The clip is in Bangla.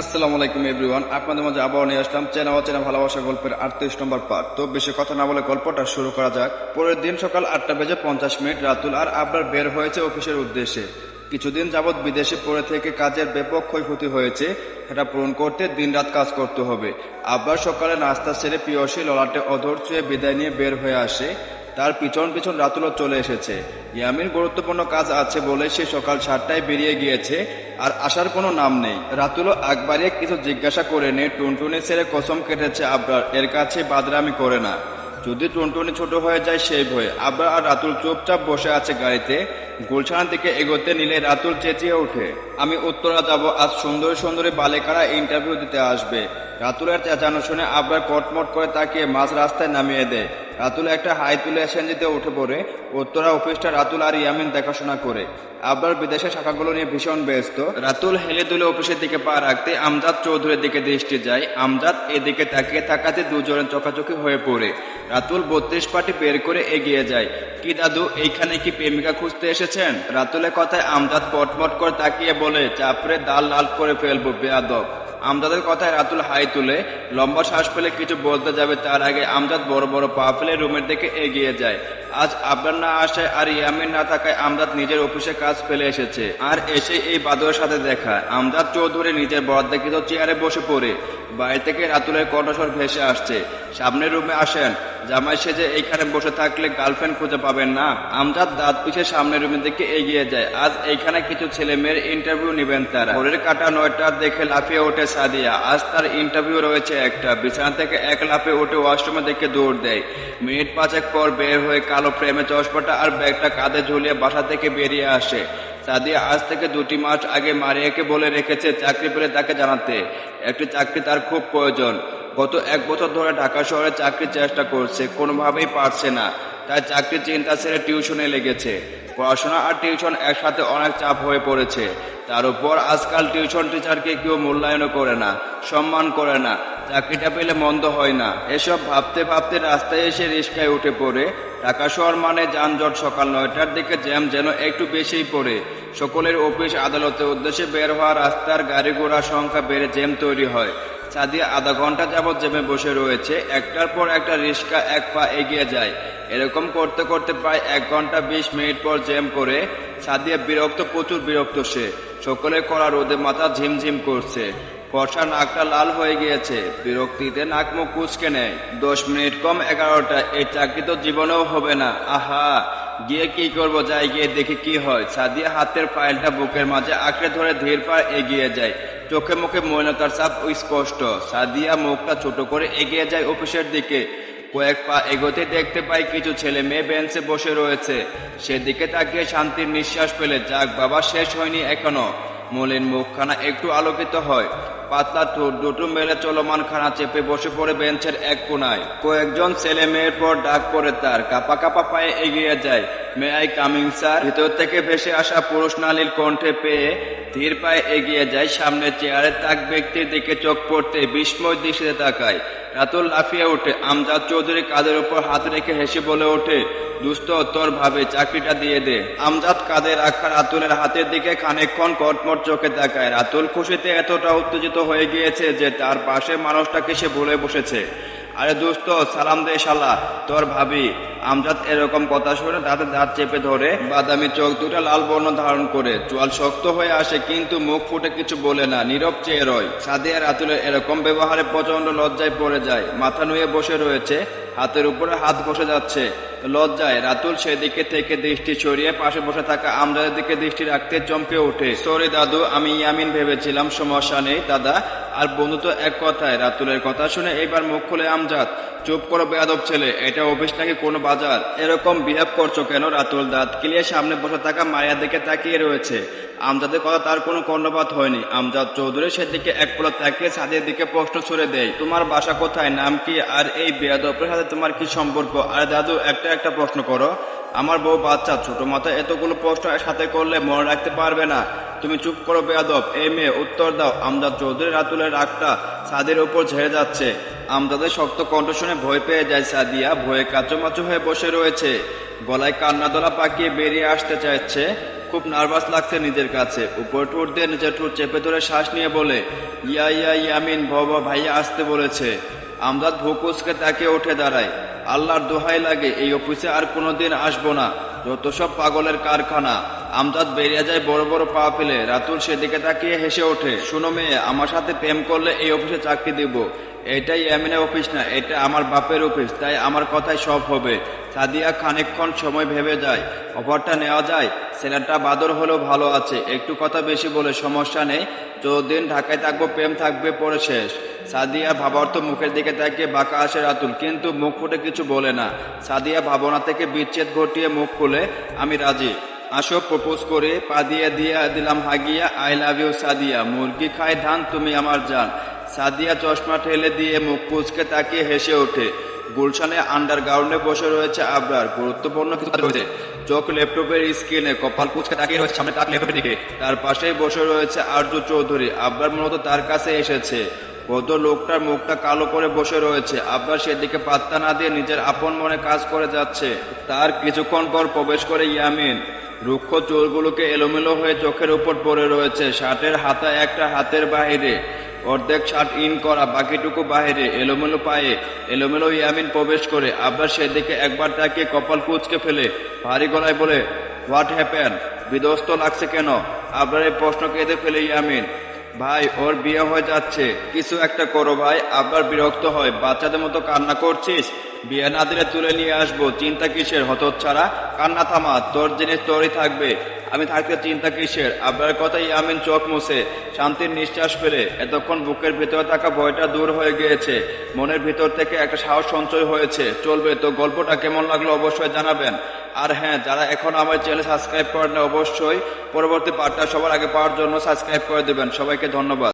আসসালামু আলাইকুম এভরিওয়ান আপনাদের মাঝে আবার নিয়ে আসলাম চেনা অচেনা ভালোবাসা গল্পের আটত্রিশ নম্বর পার্ট তো বেশি কথা না বলে গল্পটা শুরু করা যাক। পরের দিন সকাল আটটা বেজে পঞ্চাশ মিনিট রাতুল আর আবরার বের হয়েছে অফিসের উদ্দেশ্যে। কিছুদিন যাবৎ বিদেশে পড়ে থেকে কাজের ব্যাপক ক্ষয়ক্ষতি হয়েছে, সেটা পূরণ করতে দিনরাত কাজ করতে হবে। আবরার সকালে নাস্তা সেরে পিয়সী ললাটে অধর চুয়ে বিদায় নিয়ে বের হয়ে আসে। তার পিছন পিছন রাতুলও চলে এসেছে। ইয়ামিন গুরুত্বপূর্ণ কাজ আছে বলে সে সকাল সাতটায় বেরিয়ে গিয়েছে আর আসার কোনো নাম নেই। রাতুলও একবারে কিছু জিজ্ঞাসা করে নে টুনটুনি ছেড়ে কসম কেটেছে আবরার, এর কাছে বাদরামি করে না। যদি টুনটুনি ছোট হয়ে যায়, সেই ভয়ে। আবার আর রাতুল চুপচাপ বসে আছে গাড়িতে গুলশানের দিকে এগোতে নিলে রাতুল চেঁচিয়ে ওঠে। আমি উত্তরা যাব, আজ সুন্দরী সুন্দরী বালিকারা ইন্টারভিউ দিতে আসবে। রাতুলের চেঁচানো শুনে আবরার কটমট করে তাকিয়ে মাঝ রাস্তায় নামিয়ে দেয়। রাতুল একটা হাই তুলে এসেনজিতে উঠে পড়ে। উত্তরা অফিসটা রাতুল আর ইয়ামিন দেখাশোনা করে। আবরার বিদেশের শাখাগুলো নিয়ে ভীষণ ব্যস্ত। রাতুল হেলে দুলে অফিসের দিকে পা রাখতে আমজাদ চৌধুরীর দিকে দৃষ্টি যায়। আমজাদ এদিকে তাকিয়ে থাকাতে দুজনের চোখাচোখি হয়ে পড়ে। রাতুল বত্রিশ পাটি বের করে এগিয়ে যায়। কি দাদু, এইখানে কি প্রেমিকা খুঁজতে এসেছেন? রাতুলের কথায় আমজাদ পটমট করে তাকিয়ে বলে, চাপড়ে দাল লাল করে ফেলব, বেয়াদব। আমজাদের কথায় রাতুল হাই তুলে, লম্বা শ্বাস ফেলে কিছু বলতে যাবে, তার আগে আমজাদ বড় বড় পা ফেলে রুমের দিকে এগিয়ে যায়। আজ আবরার না আসায় আর ইয়ামিন না থাকায় আমজাদ নিজের অফিসে কাজ ফেলে এসেছে। আর এসে এই বাদরের সাথে দেখা। আমজাদ চৌধুরী নিজের বরাদ্দাকৃত চেয়ারে বসে পড়ে। বাইরে থেকে রাতুলের কণ্ঠস্বর ভেসে আসছে। সামনের রুমে আসেন। জামাই সেজে এইখানে বসে থাকলে গার্লফ্রেন্ড খুঁজে পাবেন না। আমজাদ দাঁত পিছে সামনের রুমের দিকে এগিয়ে যায়। আজ এইখানে কিছু ছেলে মেয়ের ইন্টারভিউ নেবেন তারা। ভোরের কাটা নয়টা দেখে লাফিয়ে ওঠে সাদিয়া। আজ তার ইন্টারভিউ রয়েছে একটা। বিছানা থেকে এক লাফে উঠে ওয়াশরুমে দেখে দৌড় দেয়। মিনিট পাঁচেক পর বের হয়ে কালো ফ্রেমে চশমাটা আর ব্যাগটা কাঁধে ঝুলিয়ে বাসা থেকে বেরিয়ে আসে। সাদিয়া আজ থেকে দুটি মাস আগে মারিয়াকে বলে রেখেছে চাকরি পেলে তাকে জানাতে। একটি চাকরি তার খুব প্রয়োজন। গত এক বছর ধরে ঢাকা শহরে চাকরির চেষ্টা করছে, কোনোভাবেই পারছে না। তাই চাকরির চিন্তা ছেড়ে টিউশনে লেগেছে। পড়াশোনা আর টিউশন একসাথে অনেক চাপ হয়ে পড়েছে। তার উপর আজকাল টিউশন টিচারকে কেউ মূল্যায়নও করে না, সম্মান করে না। চাকরিটা পেলে মন্দ হয় না। এসব ভাবতে ভাবতে রাস্তায় এসে রিস্কায় উঠে পড়ে। ঢাকা শহর মানে যানজট সকাল নয়টার দিকে জ্যাম যেন একটু বেশিই পড়ে। সকলের অফিস আদালতের উদ্দেশ্যে বের হওয়া রাস্তার গাড়ি ঘোড়ার সংখ্যা বেড়ে জ্যাম তৈরি হয়। সাদিয়া আধা ঘণ্টা যাবৎ জেমে বসে রয়েছে। একটার পর একটা রিক্সা এক পা এগিয়ে যায়। এরকম করতে করতে প্রায় এক ঘণ্টা বিশ মিনিট পর জ্যাম করে সাদিয়া বিরক্ত, প্রচুর বিরক্ত সে। সকলে করা রোদে মাথা ঝিমঝিম করছে। ফর্সা নাকটা লাল হয়ে গিয়েছে। বিরক্তিতে নাক মুখ কুচকে নেয়। দশ মিনিট কম এগারোটা, এই চাকরি তো জীবনেও হবে না। আহা, গিয়ে কি করব? যাই গিয়ে দেখি কি হয়। সাদিয়া হাতের ফাইলটা বুকের মাঝে আঁকড়ে ধরে ধীর পা এগিয়ে যায়। চোখে মুখে মৌনতার চাপ স্পষ্ট। সাদিয়া মুখটা ছোট করে এগিয়ে যায় অফিসের দিকে। কয়েক পা এগোতে দেখতে পাই কিছু ছেলে মেয়ে বেঞ্চে বসে রয়েছে। সেদিকে তাকিয়ে শান্তির নিঃশ্বাস পেলে যাক বাবা, শেষ হয়নি এখনও। মলিন মুখখানা একটু আলোকিত হয়। পাতলা ঠোঁট দুটো মেলে চলমান খানা চেপে বসে পড়ে বেঞ্চের এক কোনায়। কয়েকজন ছেলে মেয়ের পর ডাক পড়ে তার, কাপা কাপা পায়ে এগিয়ে যায়। মে আই কামিং স্যার ভিতর থেকে ভেসে আসা পুরুষ নালীর কণ্ঠে পেয়ে ধীর পায়ে এগিয়ে যায়। সামনে চেয়ারে তাক ব্যক্তির দিকে চোখ পড়তে বিস্ময় দৃষ্টিতে তাকায়। রাতুল লাফিয়ে ওঠে। আমজাদ চৌধুরী কাদের উপর হাত রেখে হেসে বলে ওঠে, দুস্থ, তোর ভাবে চাকরিটা দিয়ে দে। আমজাদ কাঁধে রাখা রাতুলের হাতের দিকে খানিকক্ষণ কটমট চোখে তাকায়। রাতুল খুশিতে এতটা উত্তেজিত হয়ে গিয়েছে যে তার পাশে মানুষটাকে সে ভুলে বসেছে। আরে দোস্ত, সালাম দে শালা, তোর ভাবি। আমজাদ এরকম কথা শুনে দাঁতে দাঁত চেপে ধরে বাদামি চোখ দুটা লাল বর্ণ ধারণ করে। চোয়াল শক্ত হয়ে আসে, কিন্তু মুখ ফুটে কিছু বলে না, নীরব চেয়ে রয়। সাদিয়া রাতুলের এরকম ব্যবহারে প্রচণ্ড লজ্জায় পড়ে যায়, মাথা নুয়ে বসে রয়েছে। হাতের উপরে হাত বসে যাচ্ছে। লজ্জায় রাতুল সেদিকে থেকে দৃষ্টি সরিয়ে পাশে বসে থাকা আমজাদের দিকে দৃষ্টি রাখতে চমকে ওঠে। সরি দাদু, আমি ইয়ামিন ভেবেছিলাম সমস্যা নেই, দাদা। আর বন্ধু তো এক কথায়, রাতুলের কথা শুনে এবার মুখ খুলে আমজাদ, চুপ করো বেয়াদব ছেলে, এটা অফিস নাকি কোনো বাজার? এরকম বিহেভ করছ কেন রাতুল দাঁত কিলিয়ে সামনে বসে থাকা মায়ের দিকে তাকিয়ে রয়েছে। আমজাদের কথা তার কোনো কর্ণপাত হয়নি। আমজাদ চৌধুরী সেদিকে এক পলক তাকিয়ে ছাদের দিকে প্রশ্ন ছুড়ে দেয়, তোমার বাসা কোথায়? নাম কি? আর এই বেয়াদবের সাথে তোমার কি সম্পর্ক? আর দাদু, একটা একটা প্রশ্ন করো। আমার বউ বাচ্চা, ছোট মাথায় এতগুলো প্রশ্ন সাথে করলে মনে রাখতে পারবে না। তুমি চুপ করো বেয়াদব। এই মেয়ে, উত্তর দাও। আমজাদ চৌধুরী রাতুলের রাগটা ছাদের উপর ঝেড়ে যাচ্ছে। আমজাদের শক্ত কণ্ঠ শুনে ভয় পেয়ে যায় সাদিয়া। ভয়ে কাচুমাচু হয়ে বসে রয়েছে। গলায় কান্না দোলা পাকিয়ে বেরিয়ে আসতে চাইছে। খুব নার্ভাস লাগছে নিজের কাছে। উপর ঠোঁট দিয়ে নিজের ঠোঁট চেপে ধরে শ্বাস নিয়ে বলে, ইয়া ইয়া, ইয়ামিন বাবা ভাইয়া আসতে বলেছে। আমদাদ ভুকুসকে তাকে উঠে দাঁড়াই। আল্লাহর দোহাই লাগে, এই অফিসে আর কোনোদিন আসব না। যত সব পাগলের কারখানা আমদাদ বেরিয়ে যায় বড় বড় পা ফেলে। রাতুল সেদিকে তাকিয়ে হেসে ওঠে, শুনো মেয়ে, আমার সাথে প্রেম করলে এই অফিসে চাকরি দিব। এটাই এমএনএ অফিস না, এটা আমার বাপের অফিস, তাই আমার কথাই সব হবে। সাদিয়া খানিকক্ষণ সময় ভেবে যায়, অফারটা নেওয়া যায়? ছেলেটা বাদর হলেও ভালো আছে, একটু কথা বেশি বলে সমস্যা নেই, যতদিন ঢাকায় থাকব প্রেম থাকবে পরে শেষ। সাদিয়া ভাবার্থ মুখের দিকে তাকিয়ে বাঁকা আসে রাতুল, কিন্তু মুখ ফুটে কিছু বলে না। সাদিয়া ভাবনা থেকে বিচ্ছেদ ঘটিয়ে মুখ খুলে, আমি রাজি। আসো প্রপোজ করে, পা দিয়ে দিয়ে দিলাম হাগিয়া আই লাভ ইউ সাদিয়া। মুরগি খায় ধান, তুমি আমার জান। সাদিয়া চশমা ঠেলে দিয়ে মুখ কুচকে তাকিয়ে হেসে ওঠে। গুলশানে আন্ডারগ্রাউন্ডে বসে রয়েছে আবরার। গুরুত্বপূর্ণ কিছু রয়েছে। চোখ ল্যাপটপের স্ক্রিনে, কপাল কুচকে তাকিয়ে রয়েছে সামনে তাক ল্যাপটপের দিকে। তার পাশেই বসে রয়েছে আর্য চৌধুরী। আবরার মূলত তার কাছে এসেছে। ভদ্র লোকটার মুখটা কালো করে বসে রয়েছে। আবরার সেদিকে পাত্তা না দিয়ে নিজের আপন মনে কাজ করে যাচ্ছে। তার কিছুক্ষণ পর প্রবেশ করে ইয়ামিন। রুক্ষ চোরগুলোকে এলোমেলো হয়ে চোখের উপর পড়ে রয়েছে। শার্টের হাতা একটা হাতের বাহিরে। অর্ধেক শার্ট ইন করা, বাকিটুকু বাহিরে। এলোমেলো পায়ে এলোমেলো ইয়ামিন প্রবেশ করে। আবার সেদিকে একবার তাকে কপাল কুচকে ফেলে। ভারী গলায় বলে, হোয়াট হ্যাপেন? বিধ্বস্ত লাগছে কেন? আবার এই প্রশ্ন কেঁদে ফেলে ইয়ামিন। ভাই, ওর বিয়ে হয়ে যাচ্ছে। কিছু একটা করো ভাই, আবার বিরক্ত হয়। বাচ্চাদের মতো কান্না করছিস? বিয়ে না দিলে তুলে নিয়ে আসব। চিন্তা কিসের? হতচ্ছাড়া। কান্না থামা, তোর জিনিস তোরই থাকবে। আমি থাকতে চিন্তা কিসের? আব্বার কথাই আমিন চোখ মুছে, শান্তির নিঃশ্বাস ফেলে। এতক্ষণ বুকের ভিতরে থাকা ভয়টা দূর হয়ে গিয়েছে। মনের ভিতর থেকে একটা সাহস সঞ্চয় হয়েছে। চলবে তো, গল্পটা কেমন লাগল অবশ্যই জানাবেন। আর হ্যাঁ যারা এখন আমার চ্যানেল সাবস্ক্রাইব করেন অবশ্যই পরবর্তী পার্টটা সবার আগে পাওয়ার জন্য সাবস্ক্রাইব করে দেবেন। সবাইকে ধন্যবাদ।